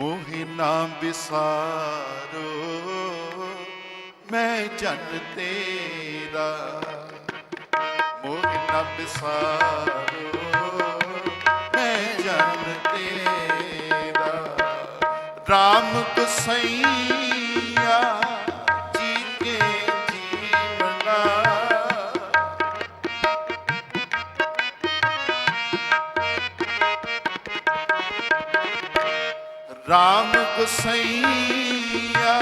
ਮੋਹਿ ਨਾਮ ਵਿਸਾਰੋ ਮੈਂ ਜਨ ਤੇਰਾ। ਮੋਹਿ ਨਾਮ ਵਿਸਾਰੋ ਮੈਂ ਜਨ ਤੇਰਾ। ਰਾਮ ਗੁਸਈਆ ਰਾਮ ਗੁਸਈਆ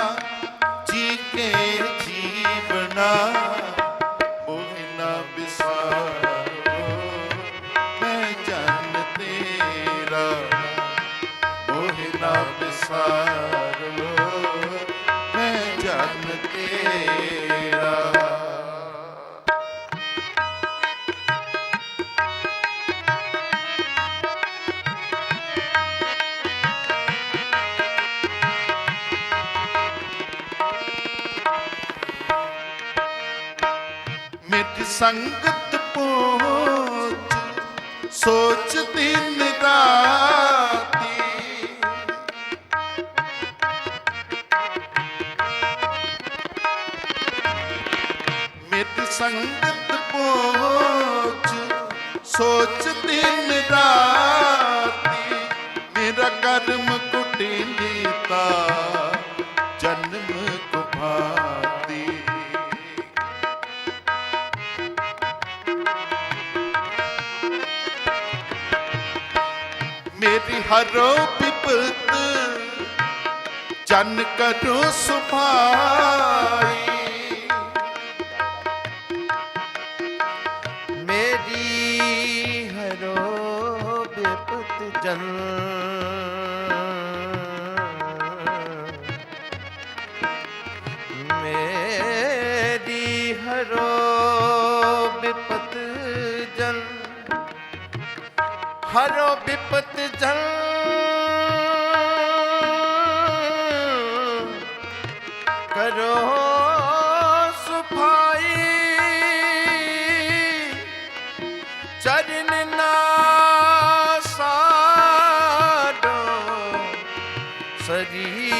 ਜੀ ਕੇ ਜੀਵਨਾ ਸੰਗਤ ਪਹੁੰਚ ਸੋਚ ਦਿਨ ਰਾਤੀ ਮਿਟ ਸੰਗਤ ਪਹੁੰਚ ਸੋਚ ਦਿਨ ਰਾਤੀ ਮੇਰਾ ਕਰਮ ਕੁਟਿਲੀਤਾ, ਜਨਮ ਕੁਭਾਤੀ ਮੇਰੀ ਹਰੋ ਵਿਪਤ ਜਨ ਕਰੋ ਸੁਭਾਈ ਮੇਰੀ ਹਰੋ ਬਿਪਤ ਜਨ ਹਰੋ ਵਿਪਤ ਜਨ ਕਰੋ ਸੁਭਾਈ ਚਰਨ ਨਾ ਸਾਡੋ। ਸਰੀਰ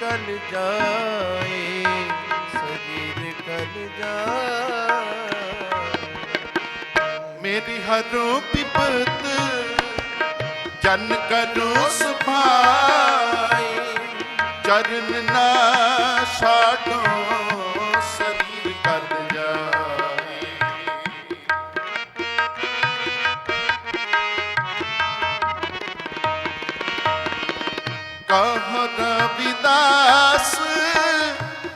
ਕਲ ਜਾਏ ਸਰੀਰ ਕਲ ਜਾਏ। ਮੇਰੀ ਹਰੋ ਪਿਪਤ ਜਨ ਕਰੋ ਸੁਭਾਈ ਚਰਨ ਨਾ ਸਾਡੋ ਸਰੀਰ ਕਰ ਜਾਏ। ਕਹ ਰਵਿਦਾਸ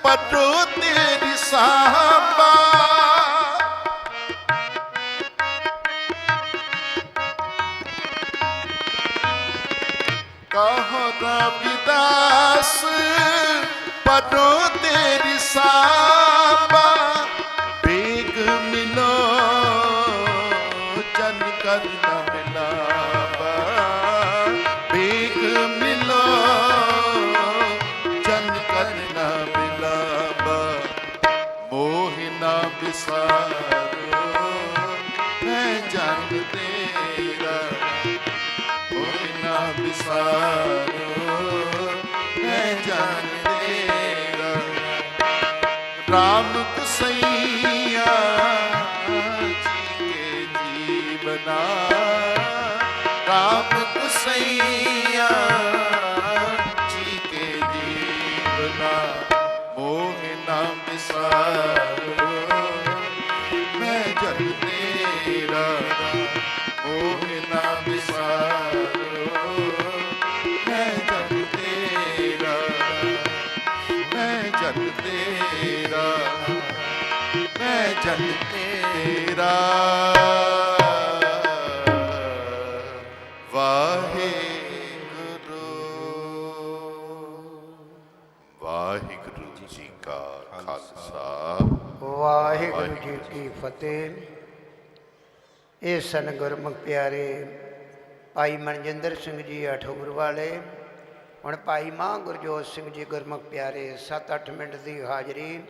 ਪਟੋ ਤੇਰੀ ਸਾਹਬਾ ਰਵਿਦਾਸ ਪਟੋ ਤੇਰੀ ਸਾਬਾ ਬੇਗ ਮਿਲੋ, ਜਨ ਕਰ ਨਾ ਮਿਲਾਵਾ। ਬੇਗ ਮਿਲੋ, ਜਨ ਕਰ ਨਾ ਮਿਲਾਵਾ। ਮੋਹ ਨਾ ਵਿਸਾਰੋ, ਮੈਂ ਜਨ ਮੈਂ ਜਾਣ ਤੇਰਾ ਰਾਮ ਕੁਸਈਆ ਜੀ ਕੇ ਜੀਵਨਾ ਰਾਮ ਕੁਸਈਆ ਜੀ ਕੇ ਜੀਵਨਾ ਮੋਹ ਨਾ ਵਿਸਾਰੋ ਜਨ ਤੇਰਾ। ਵਾਹਿਗੁਰੂ। ਵਾਹਿਗੁਰੂ ਜੀ ਕਾ ਖਾਲਸਾ। ਵਾਹਿਗੁਰੂ ਜੀ ਕੀ ਫਤਿਹ। ਇਹ ਸਨ ਗੁਰਮੁਖ ਪਿਆਰੇ ਭਾਈ ਮਨਜਿੰਦਰ ਸਿੰਘ ਜੀ ਅਠੌਰ ਵਾਲੇ ਹੁਣ ਭਾਈ ਮਾਂ ਗੁਰਜੋਤ ਸਿੰਘ ਜੀ ਗੁਰਮੁਖ ਪਿਆਰੇ 7-8 ਮਿੰਟ ਦੀ ਹਾਜ਼ਰੀ।